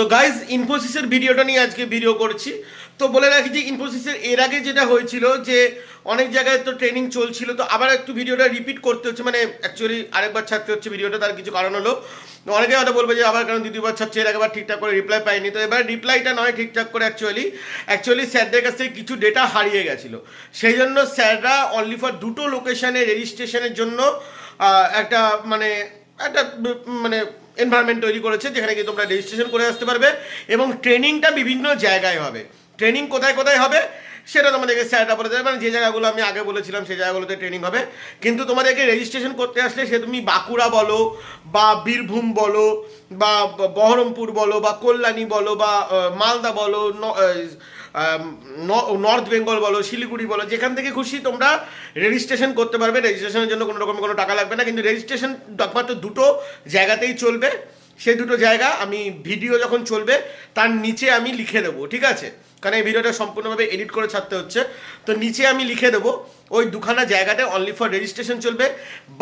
তো গাইজ ইনফোসিসের ভিডিওটা নিয়ে আজকে ভিডিও করছি। তো বলে রাখি যে ইনফোসিসের এর আগে যেটা হয়েছিল যে অনেক জায়গায় তো ট্রেনিং চলছিল, তো আবার একটু ভিডিওটা রিপিট করতে হচ্ছে। মানে অ্যাকচুয়ালি আরেকবার ছাড়তে হচ্ছে ভিডিওটা, তার কিছু কারণ হলো। অনেকে হয়তো বলবে যে আবার কারণ দ্বিতীয়বার ছাড়ছে, এর আগেবার ঠিকঠাক করে রিপ্লাই পাইনি। তো এবার রিপ্লাইটা নয় ঠিকঠাক করে অ্যাকচুয়ালি অ্যাকচুয়ালি স্যারদের কাছ থেকে কিছু ডেটা হারিয়ে গেছিল। সেই জন্য স্যাররা অনলি ফর দুটো লোকেশানে রেজিস্ট্রেশনের জন্য একটা মানে একটা মানে এনভায়রনমেন্ট তৈরি করেছে, যেখানে কি তোমরা রেজিস্ট্রেশন করে আসতে পারবে এবং ট্রেনিংটা বিভিন্ন জায়গায় হবে। ট্রেনিং কোথায় কোথায় হবে? সেটা তোমাদেরকে স্যারটা বলে দেবে। মানে যে জায়গাগুলো আমি আগে বলেছিলাম, সেই জায়গাগুলোতে ট্রেনিং হবে। কিন্তু তোমাদেরকে রেজিস্ট্রেশন করতে আসলে সে তুমি বাঁকুড়া বলো, বা বীরভূম বলো, বা বহরমপুর বলো, বা কল্যাণী বলো, বা মালদা বলো নর্থ বেঙ্গল বলো, শিলিগুড়ি বলো, যেখান থেকে খুশি তোমরা রেজিস্ট্রেশন করতে পারবে। রেজিস্ট্রেশনের জন্য কোনো রকম কোনো টাকা লাগবে না, কিন্তু রেজিস্ট্রেশন একমাত্র দুটো জায়গাতেই চলবে। সেই দুটো জায়গা আমি ভিডিও যখন চলবে, তার নিচে আমি লিখে দেবো, ঠিক আছে? কারণ এই ভিডিওটা সম্পূর্ণভাবে এডিট করে ছাড়তে হচ্ছে। তো নিচে আমি লিখে দেবো, ওই দুখানা জায়গাতে অনলি ফর রেজিস্ট্রেশন চলবে।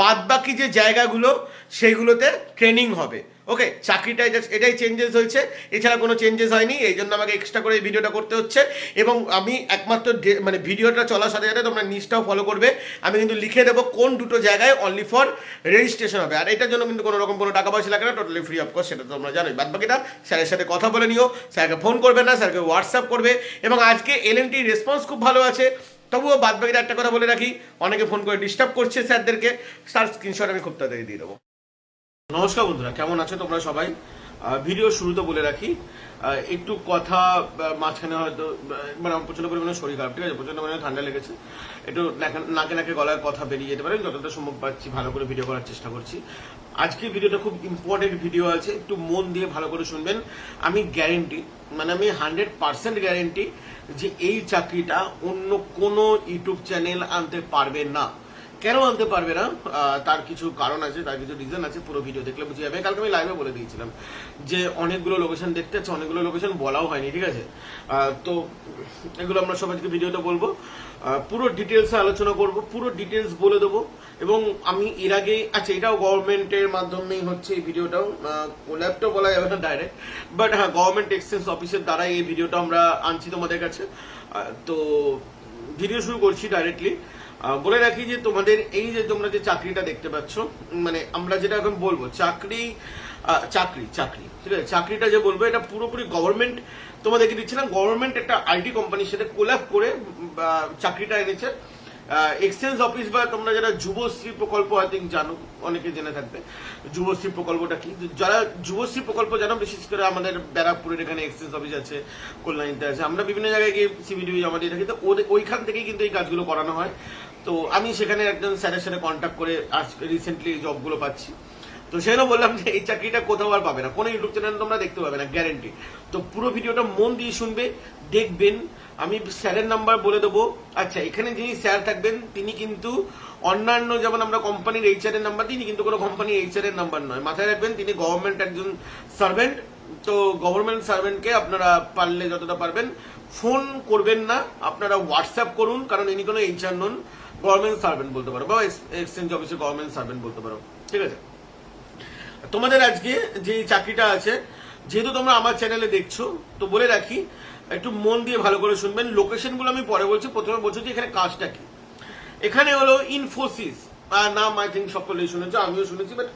বাদ বাকি যে জায়গাগুলো, সেইগুলোতে ট্রেনিং হবে। ওকে চাকরিটাই জাস্ট এটাই চেঞ্জেস হয়েছে। এছাড়া কোনো চেঞ্জেস হয়নি, এই জন্য আমাকে এক্সট্রা করে এই ভিডিওটা করতে হচ্ছে। এবং আমি একমাত্র মানে ভিডিওটা চলার সাথে সাথে তোমরা নিচটাও ফলো করবে। আমি কিন্তু লিখে দেবো কোন দুটো জায়গায় অনলি ফর রেজিস্ট্রেশন হবে। আর এটার জন্য কিন্তু কোনো রকম কোনো টাকা পয়সা লাগে না টোটালি ফ্রি অফ কোর্স সেটা তোমরা জানোই। বাদ বাকিটা স্যারের সাথে কথা বলে নিও। স্যারকে ফোন করবে না, স্যারকে হোয়াটসঅ্যাপ করবে। এবং আজকে এল রেসপন্স খুব ভালো আছে। তবুও বাদ বাকিটা একটা কথা বলে রাখি। অনেকে ফোন করে ডিস্টার্ব করছে স্যারদেরকে। তার স্ক্রিনশট আমি খুব তাড়াতাড়ি দিয়ে দেবো। নমস্কার বন্ধুরা, কেমন আছো তোমরা সবাই? ভিডিও শুরুতে বলে রাখি একটু কথা মাঝখানে হয়তো মানে প্রচণ্ড পরিমাণে শরীর খারাপ, ঠিক আছে? প্রচণ্ড পরিমাণে ঠান্ডা লেগেছে। একটু নাকে- নাকে গলায় কথা বেরিয়ে যেতে পারে, যতটা সম্ভব পাচ্ছি ভালো করে ভিডিও করার চেষ্টা করছি। আজকে ভিডিওটা খুব ইম্পর্টেন্ট ভিডিও আছে, একটু মন দিয়ে ভালো করে শুনবেন। আমি গ্যারেন্টি মানে আমি হান্ড্রেড পার্সেন্ট গ্যারেন্টি যে এই চাকরিটা অন্য কোনো ইউটিউব চ্যানেল আনতে পারবে না। কেন আনতে পারবে না? তার কিছু কারণ আছে, তার কিছু রিজন আছে, পুরো ভিডিও দেখলে বুঝে যাবে। কালকে আমি লাইভে বলে দিয়েছিলাম যে অনেকগুলো লোকেশন দেখতে আছে অনেকগুলো লোকেশন বলাও হয়নি, ঠিক আছে? তো এগুলো আমরা সব আজকে ভিডিওতে বলব। পুরো ডিটেলসে আলোচনা করব, পুরো ডিটেলস বলে দেবো। এবং আমি এর আগে আচ্ছা এটাও গভর্নমেন্টের মাধ্যমেই হচ্ছে এই ভিডিওটাও ল্যাপটপ বলা যাবে না ডাইরেক্ট বাট হ্যাঁ গভর্নমেন্ট এক্সচেঞ্জ অফিসের দ্বারাই এই ভিডিওটা আমরা আনছি তোমাদের কাছে। তো ভিডিও শুরু করছি ডাইরেক্টলি বলে রাখি যে তোমাদের এই যে তোমরা যে চাকরিটা দেখতে পাচ্ছ মানে আমরা যেটা এখন বলব, চাকরি চাকরি চাকরি, ঠিক আছে? চাকরিটা যে বলব, এটা পুরোপুরি গভর্নমেন্ট তোমাদেরকে দিচ্ছে না গভর্নমেন্ট একটা আইটি কোম্পানির সাথে কোলাপ করে চাকরিটা এনেছে। এক্সচেঞ্জ অফিস বা তোমরা যারা যুবশ্রী প্রকল্প আই থিঙ্ক জানো, অনেকে জেনে থাকবে। যুবশ্রী প্রকল্পটা কি? যারা যুবশ্রী প্রকল্প জানো, বিশেষ করে আমাদের ব্যারাকপুরের এখানে এক্সচেঞ্জ অফিস আছে, কল্যাণীতে আছে, আমরা বিভিন্ন জায়গায় গিয়ে সিবিডিবি জমা দিয়ে থাকি। তো ওইখান থেকেই কিন্তু এই কাজগুলো করানো হয়। তো আমি সেখানে একজন স্যারের সাথে কন্ট্যাক্ট করে আজ রিসেন্টলি জবগুলো পাচ্ছি। তো সেজন্য বললাম যে এই চাকরিটা কোথাও আর পাবে না। কোনো ইউটিউব চ্যানেল তোমরা দেখতে পাবে না গ্যারেন্টি তো পুরো ভিডিওটা মন দিয়ে শুনবে, দেখবেন আমি স্যারের নাম্বার বলে দেবো। আচ্ছা এখানে যিনি স্যার থাকবেন, তিনি কিন্তু অন্যান্য, যেমন আমরা কোম্পানির এইচআর এর নাম্বার দিই কিন্তু কোনো কোম্পানির এইচআর এর নাম্বার নয়। মাথায় রাখবেন, তিনি গভর্নমেন্ট একজন সার্ভেন্ট তো গভর্নমেন্ট সার্ভেন্টকে আপনারা পারলে যতটা পারবেন ফোন করবেন না, আপনারা হোয়াটসঅ্যাপ করুন, কারণ ইনি কোনো এইচআর নন গভর্নমেন্ট সার্ভেন্ট বলতে পারো, বা এক্সচেঞ্জ অফিসে গভর্নমেন্ট সার্ভেন্ট বলতে পারো। ঠিক আছে? তোমাদের আজকে যে চাকরিটা আছে, যেহেতু তোমরা আমার চ্যানেলে দেখছ, তো বলে রাখি একটু মন দিয়ে ভালো করে শুনবেন। লোকেশনগুলো আমি পরে বলছি। প্রথমে বলছি যে এখানে কাজটা কি। এখানে হলো ইনফোসিস নাম আই থিঙ্ক সকলেই শুনেছো, আমিও শুনেছি বাট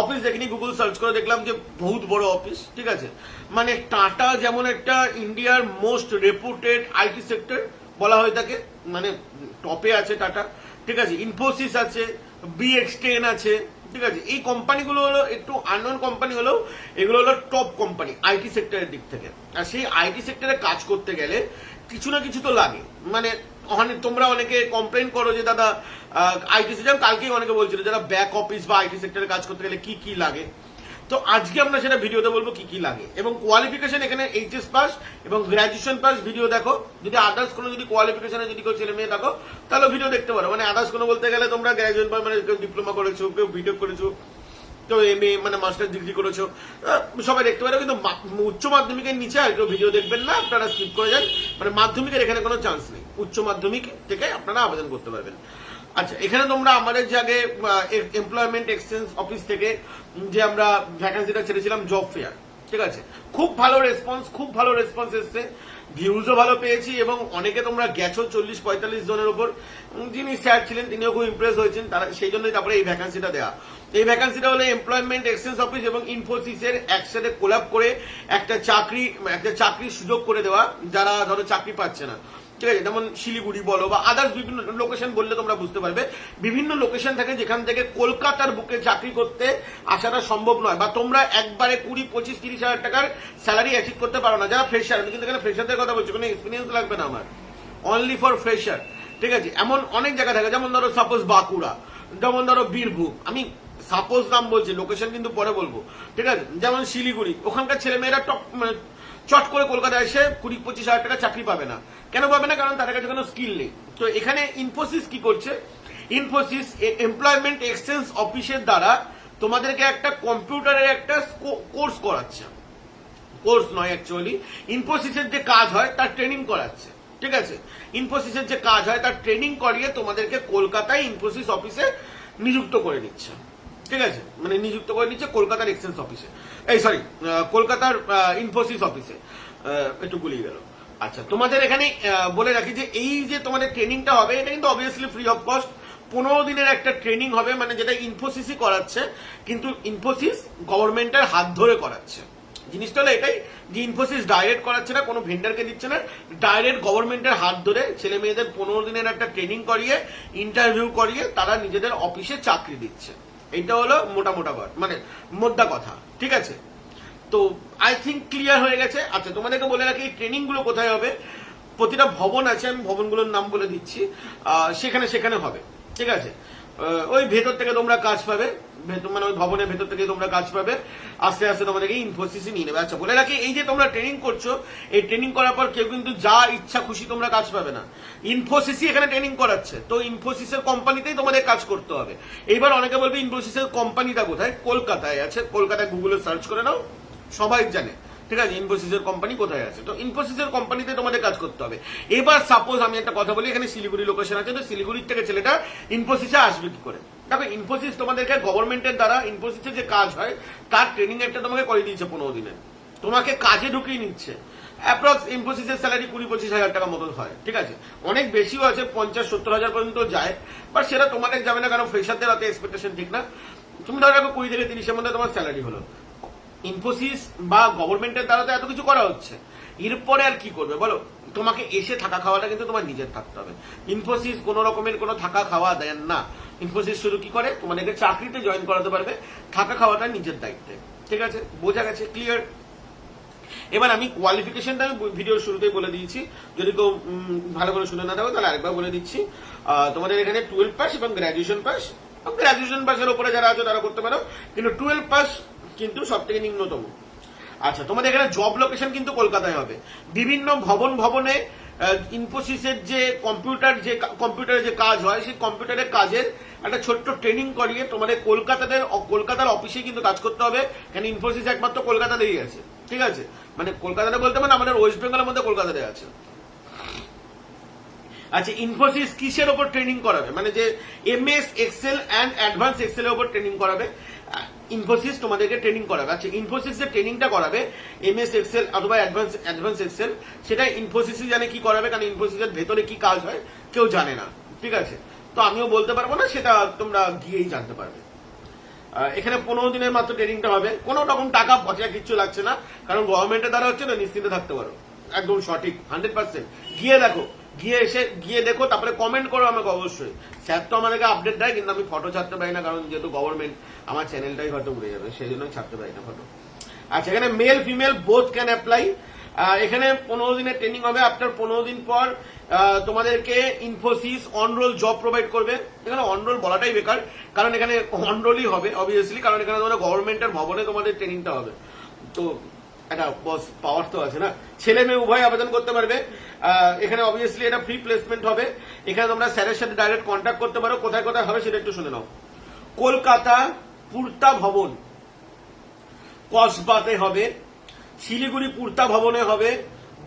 অফিস দেখিনি গুগল সার্চ করে দেখলাম যে বহুত বড় অফিস ঠিক আছে? মানে টাটা যেমন একটা ইন্ডিয়ার মোস্ট রেপুটেড আইটি সেক্টর বলা হয়ে থাকে মানে টপে আছে টাটা ঠিক আছে? ইনফোসিস আছে বিএক্স টেন আছে ঠিক আছে, এই কোম্পানিগুলো হলো একটু আননোন কোম্পানি হলেও এগুলো হলো টপ কোম্পানি আইটি সেক্টরের দিক থেকে। আর সেই আইটি সেক্টরে কাজ করতে গেলে কিছু না কিছু তো লাগে। মানে অনেক, তোমরা অনেকে কমপ্লেন করো যে, দাদা আইটি সেক্টর কালকেই অনেকে বলছিল, যারা ব্যাক অফিস বা আইটি সেক্টরে কাজ করতে গেলে কি কি লাগে? তো আজকে আমরা সেটা ভিডিওতে বলব কি কি লাগে। এবং কোয়ালিফিকেশন এখানে এইচএস পাস এবং গ্রাজুয়েশন পাস ভিডিও দেখো। যদি আদার্স কোনো যদি কোয়ালিফিকেশনে যদি কেউ ছেলে মেয়ে থাকো, তাহলে ভিডিও দেখতে পারো। মানে আদার্স কোনো বলতে গেলে তোমরা গ্রাজুয়েট বা মানে কেউ ডিপ্লোমা করেছ, কেউ ভিডিও করেছ, কেউ এম এ মানে মাস্টার ডিগ্রি করেছ সবাই দেখতে পারো। কিন্তু উচ্চ মাধ্যমিকের নিচে আর কেউ ভিডিও দেখবেন না, আপনারা স্কিপ করে যান। মানে মাধ্যমিকের এখানে কোনো চান্স নেই। উচ্চ মাধ্যমিক থেকে আপনারা আবেদন করতে পারবেন। আচ্ছা এখানে তোমরা আমাদের যে আগে এমপ্লয়মেন্ট এক্সচেঞ্জ অফিস থেকে যে আমরা ভ্যাকান্সিটা ছেড়েছিলাম জব ফেয়ার ঠিক আছে? খুব ভালো রেসপন্স খুব ভালো রেসপন্স এসছে। ভিউজও ভালো পেয়েছি এবং অনেকে তোমরা গেছো চল্লিশ, পঁয়তাল্লিশ জনের উপর যিনি স্যার ছিলেন, তিনিও খুব ইমপ্রেস হয়েছেন। তারা, সেই জন্যই তারপরে এই ভ্যাকান্সিটা দেওয়া এই ভ্যাকান্সিটা হলো এমপ্লয়মেন্ট এক্সচেঞ্জ অফিস এবং ইনফোসিসের একসাথে কোলাপ করে একটা চাকরি, একটা চাকরির সুযোগ করে দেওয়া, যারা ধরো চাকরি পাচ্ছে না। ঠিক আছে, যেমন শিলিগুড়ি বলো বা আদার্স বিভিন্ন লোকেশন বললে তোমরা বুঝতে পারবে। বিভিন্ন লোকেশন থাকে যেখান থেকে কলকাতার বুকে চাকরি করতে আসাটা সম্ভব নয় বা তোমরা একবারে কুড়ি, পঁচিশ, তিরিশ হাজার টাকার স্যালারি অ্যাচিভ করতে পারো না। যারা ফ্রেশার আমি কিন্তু এখানে ফ্রেশারদের কথা বলছি, কোনো এক্সপিরিয়েন্স লাগবে না আমার। অনলি ফর ফ্রেশার ঠিক আছে? এমন অনেক জায়গা থাকে, যেমন ধরো সাপোজ বাঁকুড়া, যেমন ধরো বীরভূম। আমি সাপোজ নাম বলছি লোকেশন কিন্তু পরে বলব, ঠিক আছে? যেমন শিলিগুড়ি, ওখানকার ছেলেমেয়েরা টপ চট করে কলকাতায় এসে কুড়ি, পঁচিশ হাজার টাকা চাকরি পাবে না। কেন পাবে না? কারণ তাদের কাছে কোনো স্কিল নেই। তো এখানে ইনফোসিস কি করছে? ইনফোসিস এমপ্লয়মেন্ট এক্সচেঞ্জ অফিসের দ্বারা তোমাদেরকে একটা কম্পিউটারের একটা কোর্স করাচ্ছে। কোর্স নয় অ্যাকচুয়ালি ইনফোসিসের যে কাজ হয়, তার ট্রেনিং করাচ্ছে। ঠিক আছে? ইনফোসিসের যে কাজ হয়, তার ট্রেনিং করিয়ে তোমাদেরকে কলকাতায় ইনফোসিস অফিসে নিযুক্ত করে নিচ্ছে ঠিক আছে? মানে নিযুক্ত করে নিচ্ছে কলকাতার এক্সচেঞ্জ অফিসে এই সরি কলকাতার ইনফোসিস অফিসে একটু গুলিয়ে গেল। আচ্ছা তোমাদের এখানে বলে রাখি যে এই যে তোমাদের ট্রেনিংটা হবে, এটা কিন্তু অবভিয়াসলি ফ্রি অফ কস্ট পনেরো দিনের একটা ট্রেনিং হবে মানে যেটা ইনফোসিসই করাচ্ছে, কিন্তু ইনফোসিস গভর্নমেন্টের হাত ধরে করাচ্ছে। জিনিসটা হলো এটাই যে ইনফোসিস ডাইরেক্ট করাচ্ছে না, কোনো ভেন্ডারকে দিচ্ছে না। ডাইরেক্ট গভর্নমেন্টের হাত ধরে ছেলে মেয়েদের পনেরো দিনের একটা ট্রেনিং করিয়ে ইন্টারভিউ করিয়ে, তারা নিজেদের অফিসে চাকরি দিচ্ছে। এটা হলো মোটা মোটা কথা মানে মোদ্দা কথা, ঠিক আছে? তো আই থিঙ্ক ক্লিয়ার হয়ে গেছে। আচ্ছা তোমাদেরকে বলে রাখি, এই ট্রেনিংগুলো কোথায় হবে? প্রতিটা ভবন আছে, আমি ভবনগুলোর নাম বলে দিচ্ছি। সেখানে সেখানে হবে, ঠিক আছে? ওই ভেতর থেকে তোমরা কাজ পাবে। মানে ওই ভবনের ভেতর থেকে তোমরা কাজ পাবে। আস্তে আস্তে তোমাদেরকে ইনফোসিসে নিয়ে নেবে। আচ্ছা বলে রাখি, এই যে তোমরা ট্রেনিং করছ, এই ট্রেনিং করার পর কেউ কিন্তু যা ইচ্ছা খুশি তোমরা কাজ পাবে না। ইনফোসিসই এখানে ট্রেনিং করাচ্ছে। তো ইনফোসিসের কোম্পানিতেই তোমাদের কাজ করতে হবে। এইবার অনেকে বলবে ইনফোসিসের কোম্পানিটা কোথায়? কলকাতায় আছে। কলকাতায় গুগলে সার্চ করে নাও, সবাই জানে। ঠিক আছে ইনফোসিসের কোম্পানি কোথায় আছে? তো ইনফোসিসের কোম্পানিতে তোমাদের কাজ করতে হবে। এবার সাপোজ আমি একটা কথা বলি, এখানে শিলিগুড়ি লোকেশন আছে, তো শিলিগুড়ির থেকে ছেলেটা ইনফোসিসে আসবে কি করে? দেখো, ইনফোসিস তোমাদেরকে গভর্নমেন্টের দ্বারা ইনফোসিসের যে কাজ হয়, তার ট্রেনিং একটা তোমাকে করে দিয়েছে পনেরো দিনের তোমাকে কাজে ঢুকিয়ে নিচ্ছে। অ্যাপ্রক্স ইনফোসিসের স্যালারি কুড়ি পঁচিশ হাজার টাকা মতো হয়, ঠিক আছে? অনেক বেশিও আছে, পঞ্চাশ সত্তর হাজার পর্যন্ত যায় বাট সেটা তোমাদের যাবে না, কারণ ফ্রেশারদের অত এক্সপেকটেশন ঠিক না। তুমি ধরো কুড়ি থেকে তিরিশের মধ্যে তোমার স্যালারি হলো। ইনফোসিস বা গভর্নমেন্টের দ্বারা তো এত কিছু করা হচ্ছে। এরপরে আর কি করবে? বলো, তোমাকে এসে থাকা খাওয়াটা কিন্তু তোমার নিজের থাকতে হবে। ইনফোসিস কোনো রকমের কোনো থাকা খাওয়া দেন না। ইনফোসিস শুধু কি করে? তোমাদেরকে চাকরিতে জয়েন করাতে পারবে। থাকা খাওয়াটা নিজের দায়িত্বে। ঠিক আছে? বোঝা গেছে? ক্লিয়ার এবার আমি কোয়ালিফিকেশনটা আমি ভিডিওর শুরুতেই বলে দিয়েছি। যদি কেউ ভালো করে শুনে না থাকো, তাহলে আরেকবার বলে দিচ্ছি। তোমাদের এখানে টুয়েলভ পাস এবং গ্র্যাজুয়েশন পাস গ্র্যাজুয়েশন পাসের উপরে যারা আছে, তারা করতে পারো। কিন্তু টুয়েলভ পাস কিন্তু সব থেকে নিম্নতম। আচ্ছা তোমাদের এখানে জব লোকেশন কিন্তু কলকাতায় হবে। বিভিন্ন ভবন ভবনে ইনফোসিসের যে কম্পিউটার যে কম্পিউটারের যে কাজ হয়, সেই কম্পিউটারের কাজের একটা ছোট্ট ট্রেনিং করিয়ে তোমাদের কলকাতাতে কলকাতার অফিসে কিন্তু কাজ করতে হবে। কেন ইনফোসিস একমাত্র কলকাতাতেই আছে, ঠিক আছে? মানে কলকাতাতে বলতে মানে আমাদের ওয়েস্ট বেঙ্গলের মধ্যে কলকাতাতে আছে। আচ্ছা ইনফোসিস কিসের ওপর ট্রেনিং করাবে? মানে যে M S Excel and advance Excel এর ওপর ট্রেনিং করাবে। ইনফোসিস তোমাদেরকে ট্রেনিং করাবে। আচ্ছা ইনফোসিস যে ট্রেনিংটা করাবে এমএস এক্সেল অথবা অ্যাডভান্স অ্যাডভান্স এক্সেল সেটা ইনফোসিসই জানে কি করাবে, কারণ ইনফোসিসের ভেতরে কি কাজ হয়, কেউ জানে না। ঠিক আছে? তো আমিও বলতে পারব না, সেটা তোমরা গিয়েই জানতে পারবে। এখানে পনেরো দিনের মাত্র ট্রেনিংটা হবে। কোনো রকম টাকা পয়সা কিচ্ছু লাগছে না, কারণ গভর্নমেন্টের দ্বারা হচ্ছে না, নিশ্চিন্তে থাকতে পারো। একদম সঠিক হান্ড্রেড পার্সেন্ট গিয়ে দেখো গিয়ে এসে, গিয়ে দেখো, তারপরে কমেন্ট করো আমাকে অবশ্যই। স্যার তো আমাদেরকে আপডেট দেয়, কিন্তু আমি ফটো ছাড়তে পারি না, কারণ যেহেতু গভর্নমেন্ট আমার চ্যানেলটাই হয়তো উড়ে যাবে সেই জন্য ছাড়তে পারি না ফটো আচ্ছা এখানে male female both can apply এখানে পনেরো দিনের ট্রেনিং হবে আফটার পনেরো দিন পর তোমাদেরকে ইনফোসিস অনরোল জব প্রোভাইড করবে। এখানে অনরোল বলাটাই বেকার, কারণ এখানে অনরোলই হবে অবভিয়াসলি কারণ এখানে তোমাদের গভর্নমেন্টের ভবনে তোমাদের ট্রেনিংটা হবে। তো একটা পাওয়ার তো আছে না। ছেলে মেয়ে উভয় আবেদন করতে পারবে। এখানে অবভিয়াসলি এটা ফ্রি প্লেসমেন্ট হবে। এখানে তোমরা স্যারের সাথে ডাইরেক্ট কন্ট্যাক্ট করতে পারো। কোথায় কোথায় হবে সেটা একটু শুনে নাও। কলকাতা পূর্তা ভবন। কসবাতে হবে। শিলিগুড়ি পূর্তা ভবনে হবে।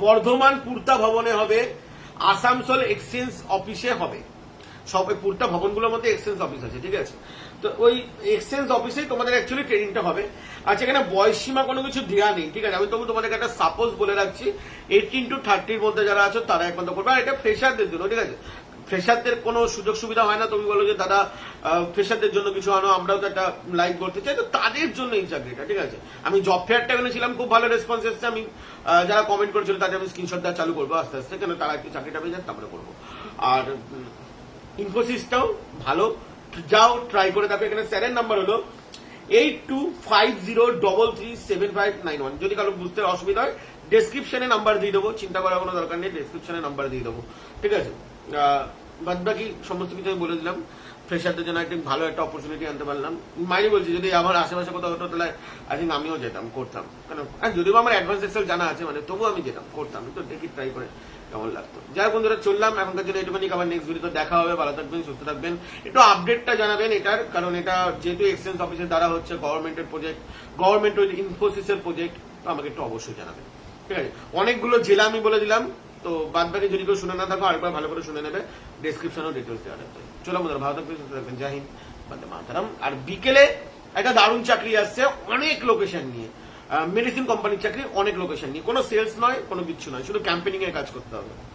বর্ধমান পূর্তা ভবনে হবে। আসানসোল এক্সচেঞ্জ অফিসে হবে। সব পুরটা ভবনগুলোর মধ্যে এক্সচেঞ্জ অফিস আছে, ঠিক আছে? তো ওই এক্সচেঞ্জ অফিসেই তোমাদের অ্যাকচুয়ালি ট্রেনিংটা হবে। আচ্ছা এখানে বয়স সীমা কোনো কিছু দেওয়া নেই, ঠিক আছে? আমি তবু তোমাদেরকে একটা সাপোজ বলে রাখছি এইটিন টু থার্টির মধ্যে যারা আছো তারা একমাত্র করবে। আর এটা ফ্রেশারদের জন্য, ঠিক আছে? ফ্রেশারদের কোনো সুযোগ সুবিধা হয় না, তুমি বলো যে, দাদা ফ্রেশারদের জন্য কিছু আনো, আমরাও তো একটা লাইভ করতে চাই। তো তাদের জন্য এই চাকরিটা, ঠিক আছে? আমি জব ফেয়ারটা এনেছিলাম খুব ভালো রেসপন্স এসেছে। আমি যারা কমেন্ট করেছিল তাদের আমি স্ক্রিনশট দেওয়া চালু করব আস্তে আস্তে। কেন? তারা একটু চাকরিটা পেয়ে যাক, তারপরে করব। আর ইনফোসিসটাও ভালো। যাও ট্রাই করে দেখো, এখানে স্যারের নাম্বার হলো eight two five zero double three seven five nine one যদি কারও বুঝতে অসুবিধা হয় ডেসক্রিপশনে নাম্বার দিয়ে দেবো, চিন্তা করার কোনো দরকার নেই ডেসক্রিপশনে নাম্বার দিয়ে দেবো। ঠিক আছে? বাদ বাকি সমস্ত কিছু আমি বলে দিলাম। ফ্রেশারদের জন্য একটা ভালো একটা অপরচুনিটি আনতে পারলাম। মাইনি বলছি, যদি আমার আশেপাশে কোথাও হতো, তাহলে আই থিঙ্ক আমিও যেতাম, করতাম। আর যদিও আমার অ্যাডভান্স এক্সেল জানা আছে মানে তবুও আমি যেতাম, করতাম। তো দেখি ট্রাই করে কেমন লাগতো? যাই বন্ধুরা, চললাম। এখনকার জন্য এটুকুনি আবার নেক্সট ভিডিও দেখা হবে। ভালো থাকবেন, সুস্থ থাকবেন। একটু আপডেটটা জানাবেন এটার, কারণ এটা যেহেতু এক্সচেঞ্জ অফিসের দ্বারা হচ্ছে গভর্নমেন্টের প্রজেক্ট গভর্নমেন্ট ইনফোসিসের প্রজেক্ট তো আমাকে একটু অবশ্যই জানাবেন। ঠিক আছে? অনেকগুলো জেলা আমি বলে দিলাম, তো বাদ বাকি যদি কেউ শুনে না থাকো, আরেকবার ভালো করে শুনে নেবে। ডেসক্রিপশনেও ডিটেলস দেওয়া থাকবে। চলো বন্ধুরা, ভালো থাকবেন, সুস্থ থাকবেন। জয় হিন্দ, বন্দে মাতারাম। আর বিকেলে একটা দারুণ চাকরি আসছে অনেক লোকেশন নিয়ে। মেডিসিন কোম্পানির চাকরি অনেক লোকেশন নিয়ে। কোনো সেলস নয়, কোনো কিচ্ছু নয়। শুধু ক্যাম্পেনিং এর কাজ করতে হবে।